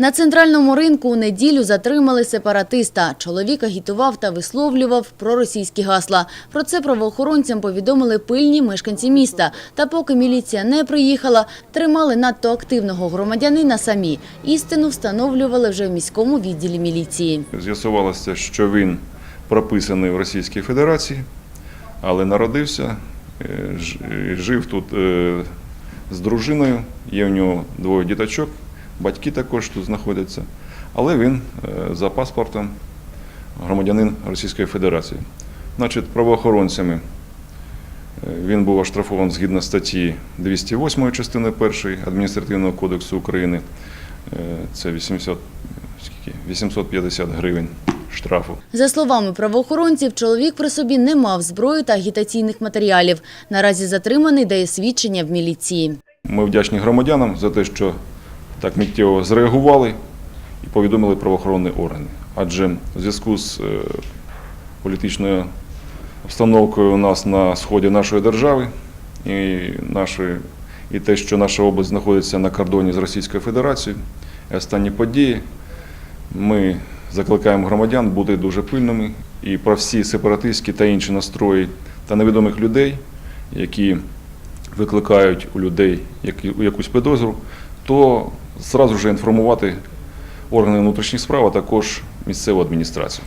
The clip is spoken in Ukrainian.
На центральному ринку у неділю затримали сепаратиста. Чоловік агітував та висловлював проросійські гасла. Про це правоохоронцям повідомили пильні мешканці міста. Та поки міліція не приїхала, тримали надто активного громадянина самі. Істину встановлювали вже в міському відділі міліції. З'ясувалося, що він прописаний в Російській Федерації, але народився, е, е, жив тут е, з дружиною, є в нього двоє діточок, батьки також тут знаходяться, але він е, за паспортом громадянин Російської Федерації. Значить, правоохоронцями е, він був оштрафований згідно статті 208 частини 1 Адміністративного кодексу України. Е, Це 80, скільки? 850 гривень штрафу. За словами правоохоронців, чоловік при собі не мав зброї та агітаційних матеріалів. Наразі затриманий дає свідчення в міліції. Ми вдячні громадянам за те, що так миттєво зреагували і повідомили правоохоронні органи. Адже в зв'язку з е, політичною обстановкою у нас на сході нашої держави і, нашої, і те, що наша область знаходиться на кордоні з Російською Федерацією, і останні події, ми закликаємо громадян бути дуже пильними і про всі сепаратистські та інші настрої та невідомих людей, які викликають у людей якусь підозру, то зразу ж інформувати органи внутрішніх справ, а також місцеву адміністрацію.